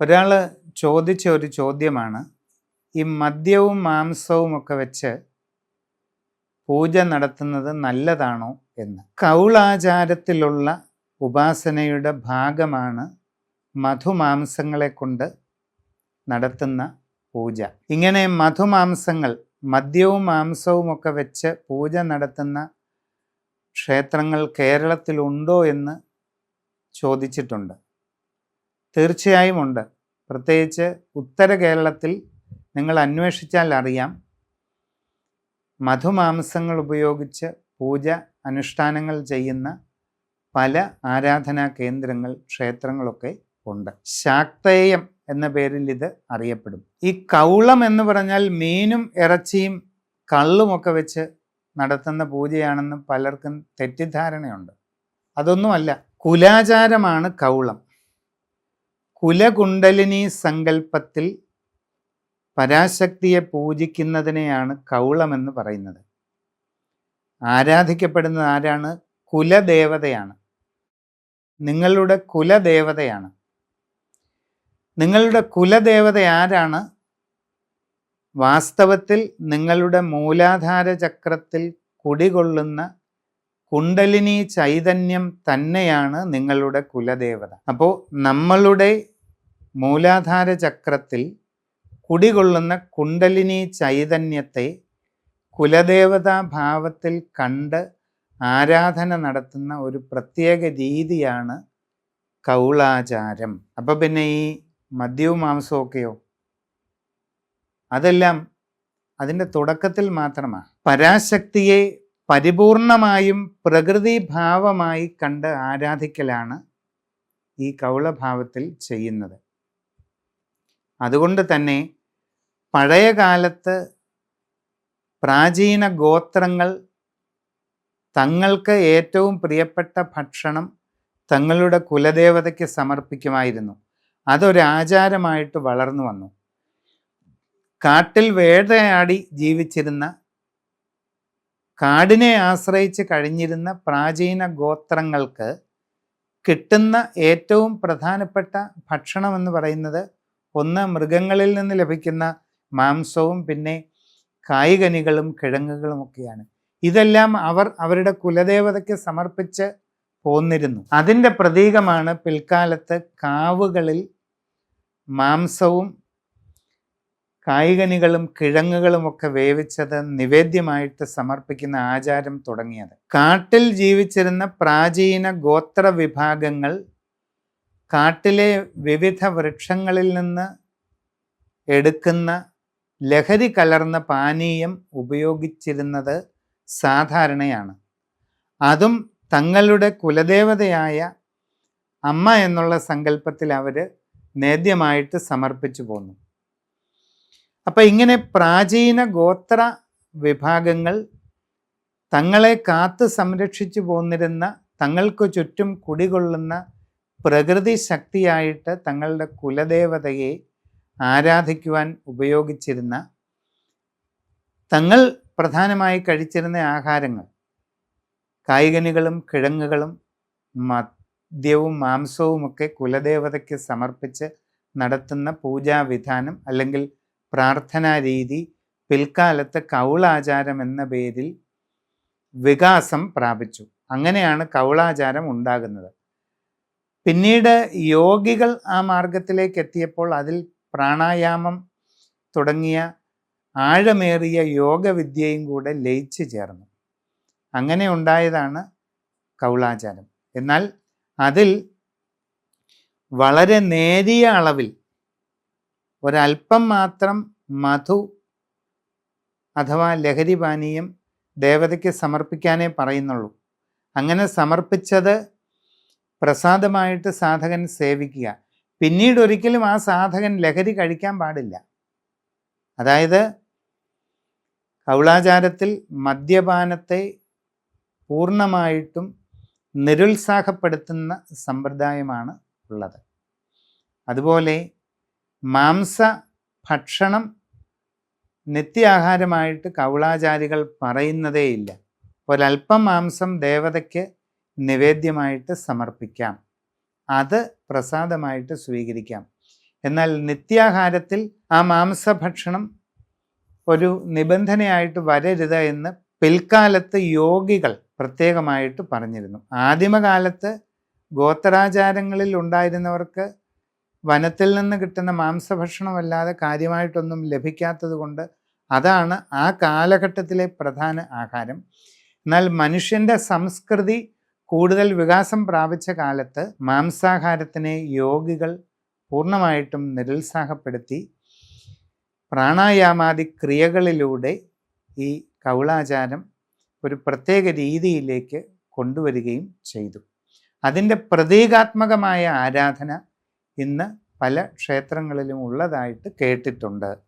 ഒരാൾ ചോദിച്ച ഒരു ചോദ്യമാണ് ഈ മദ്യവും മാംസവും ഒക്കെ വെച്ച് പൂജ നടത്തുന്നത് നല്ലതാണോ എന്ന്. കൗളാചാരത്തിലുള്ള ഉപാസനയുടെ ഭാഗമാണ് മധുമാംസങ്ങളെ കൊണ്ട് നടത്തുന്ന പൂജ. ഇങ്ങനെ മധുമാംസങ്ങൾ മദ്യവും മാംസവും ഒക്കെ വെച്ച് പൂജ നടത്തുന്ന ക്ഷേത്രങ്ങൾ കേരളത്തിലുണ്ടോ എന്ന് ചോദിച്ചിട്ടുണ്ട്. തീർച്ചയായും ഉണ്ട് പ്രത്യേകിച്ച് ഉത്തര കേരളത്തിൽ നിങ്ങൾ അന്വേഷിച്ചാൽ അറിയാം. മധുമാംസങ്ങൾ ഉപയോഗിച്ച് പൂജ അനുഷ്ഠാനങ്ങൾ ചെയ്യുന്ന പല ആരാധനാ കേന്ദ്രങ്ങൾ ക്ഷേത്രങ്ങളൊക്കെ ഉണ്ട്. ശാക്തേയം എന്ന പേരിൽ ഇത് അറിയപ്പെടും. ഈ കൗളം എന്ന് പറഞ്ഞാൽ മീനും ഇറച്ചിയും കള്ളുമൊക്കെ വെച്ച് നടത്തുന്ന പൂജയാണെന്ന് പലർക്കും തെറ്റിദ്ധാരണയുണ്ട്. അതൊന്നുമല്ല. കുലാചാരമാണ് കൗളം. കുലകുണ്ടലിനി സങ്കല്പത്തിൽ പരാശക്തിയെ പൂജിക്കുന്നതിനെയാണ് കൗളമെന്ന് പറയുന്നത്. ആരാധിക്കപ്പെടുന്നത് ആരാണ്? കുലദേവതയാണ്. നിങ്ങളുടെ കുലദേവതയാണ്. നിങ്ങളുടെ കുലദേവത ആരാണ്? വാസ്തവത്തിൽ നിങ്ങളുടെ മൂലാധാര ചക്രത്തിൽ കുടികൊള്ളുന്ന കുണ്ടലിനി ചൈതന്യം തന്നെയാണ് നിങ്ങളുടെ കുലദേവത. അപ്പോൾ നമ്മളുടെ മൂലാധാര ചക്രത്തിൽ കുടികൊള്ളുന്ന കുണ്ടലിനി ചൈതന്യത്തെ കുലദേവതാ ഭാവത്തിൽ കണ്ട് ആരാധന നടത്തുന്ന ഒരു പ്രത്യേക രീതിയാണ് കൗളാചാരം. അപ്പം പിന്നെ ഈ മദ്യവും മാംസവും അതെല്ലാം അതിന്റെ തുടക്കത്തിൽ മാത്രമാണ് പരാശക്തിയെ പരിപൂർണമായും പ്രകൃതി ഭാവമായി കണ്ട് ആരാധിക്കലാണ് ഈ കൗളഭാവത്തിൽ ചെയ്യുന്നത്. അതുകൊണ്ട് തന്നെ പഴയ കാലത്ത് പ്രാചീന ഗോത്രങ്ങൾ തങ്ങൾക്ക് ഏറ്റവും പ്രിയപ്പെട്ട ഭക്ഷണം തങ്ങളുടെ കുലദേവതയ്ക്ക് സമർപ്പിക്കുമായിരുന്നു. അതൊരാചാരമായിട്ട് വളർന്നു വന്നു. കാട്ടിൽ വേട്ടയാടി ജീവിച്ചിരുന്ന കാടിനെ ആശ്രയിച്ച് കഴിഞ്ഞിരുന്ന പ്രാചീന ഗോത്രങ്ങൾക്ക് കിട്ടുന്ന ഏറ്റവും പ്രധാനപ്പെട്ട ഭക്ഷണം എന്ന് പറയുന്നത് ഒന്ന് മൃഗങ്ങളിൽ നിന്ന് ലഭിക്കുന്ന മാംസവും പിന്നെ കായികനികളും കിഴങ്ങുകളും ഒക്കെയാണ്. ഇതെല്ലാം അവർ അവരുടെ കുലദേവതയ്ക്ക് സമർപ്പിച്ച് പോന്നിരുന്നു. അതിന്റെ പ്രതീകമാണ് പിൽക്കാലത്ത് കാവുകളിൽ മാംസവും കായികനികളും കിഴങ്ങുകളും ഒക്കെ വേവിച്ചത് നിവേദ്യമായിട്ട് സമർപ്പിക്കുന്ന ആചാരം തുടങ്ങിയത്. കാട്ടിൽ ജീവിച്ചിരുന്ന പ്രാചീന ഗോത്ര വിഭാഗങ്ങൾ കാട്ടിലെ വിവിധ വൃക്ഷങ്ങളിൽ നിന്ന് എടുക്കുന്ന ലഹരി കലർന്ന പാനീയം ഉപയോഗിച്ചിരുന്നത് സാധാരണയാണ്. അതും തങ്ങളുടെ കുലദേവതയായ അമ്മ എന്നുള്ള സങ്കല്പത്തിൽ അവർ നേദ്യമായിട്ട് സമർപ്പിച്ചു പോന്നു. അപ്പം ഇങ്ങനെ പ്രാചീന ഗോത്ര വിഭാഗങ്ങൾ തങ്ങളെ കാത്തു സംരക്ഷിച്ചു പോന്നിരുന്ന തങ്ങൾക്ക് ചുറ്റും കുടികൊള്ളുന്ന പ്രകൃതി ശക്തിയായിട്ട് തങ്ങളുടെ കുലദേവതയെ ആരാധിക്കുവാൻ ഉപയോഗിച്ചിരുന്ന തങ്ങൾ പ്രധാനമായി കഴിച്ചിരുന്ന ആഹാരങ്ങൾ കായികനികളും കിഴങ്ങുകളും മദ്യവും മാംസവുമൊക്കെ കുലദേവതയ്ക്ക് സമർപ്പിച്ച് നടത്തുന്ന പൂജാവിധാനം അല്ലെങ്കിൽ പ്രാർത്ഥനാ രീതി പിൽക്കാലത്ത് കൗളാചാരം എന്ന പേരിൽ വികാസം പ്രാപിച്ചു. അങ്ങനെയാണ് കൗളാചാരം ഉണ്ടാകുന്നത്. പിന്നീട് യോഗികൾ ആ മാർഗത്തിലേക്ക് എത്തിയപ്പോൾ അതിൽ പ്രാണായാമം തുടങ്ങിയ ആഴമേറിയ യോഗവിദ്യയും കൂടെ ലയിച്ചു ചേർന്നു. അങ്ങനെ ഉണ്ടായതാണ് കൗളാചാരം. എന്നാൽ അതിൽ വളരെ നേരിയ അളവിൽ ഒരല്പം മാത്രം മധു അഥവാ ലഹരി പാനീയം ദേവതയ്ക്ക് സമർപ്പിക്കാനേ പറയുന്നുള്ളൂ. അങ്ങനെ സമർപ്പിച്ചത് പ്രസാദമായിട്ട് സാധകൻ സേവിക്കുക. പിന്നീട് ഒരിക്കലും ആ സാധകൻ ലഹരി കഴിക്കാൻ പാടില്ല. അതായത് കൗളാചാരത്തിൽ മദ്യപാനത്തെ പൂർണമായിട്ടും നിരുത്സാഹപ്പെടുത്തുന്ന സമ്പ്രദായമാണ് ഉള്ളത്. അതുപോലെ മാംസ ഭക്ഷണം നിത്യാഹാരമായിട്ട് കൗളാചാരികൾ പറയുന്നതേയില്ല. ഒരല്പം മാംസം ദേവതയ്ക്ക് നിവേദ്യമായിട്ട് സമർപ്പിക്കാം. അത് പ്രസാദമായിട്ട് സ്വീകരിക്കാം. എന്നാൽ നിത്യാഹാരത്തിൽ ആ മാംസഭക്ഷണം ഒരു നിബന്ധനയായിട്ട് വരരുത് എന്ന് പിൽക്കാലത്ത് യോഗികൾ പ്രത്യേകമായിട്ട് പറഞ്ഞിരുന്നു. ആദിമകാലത്ത് ഗോത്രാചാരങ്ങളിൽ ഉണ്ടായിരുന്നവർക്ക് വനത്തിൽ നിന്ന് കിട്ടുന്ന മാംസഭക്ഷണമല്ലാതെ കാര്യമായിട്ടൊന്നും ലഭിക്കാത്തത് കൊണ്ട് അതാണ് ആ കാലഘട്ടത്തിലെ പ്രധാന ആഹാരം. എന്നാൽ മനുഷ്യന്റെ സംസ്കൃതി കൂടുതൽ വികാസം പ്രാപിച്ച കാലത്ത് മാംസാഹാരത്തിനെ യോഗികൾ പൂർണമായിട്ടും നിരുത്സാഹപ്പെടുത്തി. പ്രാണായാമാദി ക്രിയകളിലൂടെ ഈ കൗളാചാരം ഒരു പ്രത്യേക രീതിയിലേക്ക് കൊണ്ടുവരികയും ചെയ്തു. അതിന്റെ പ്രതീകാത്മകമായ ആരാധന ഇന്ന് പല ക്ഷേത്രങ്ങളിലും ഉള്ളതായിട്ട് കേട്ടിട്ടുണ്ട്.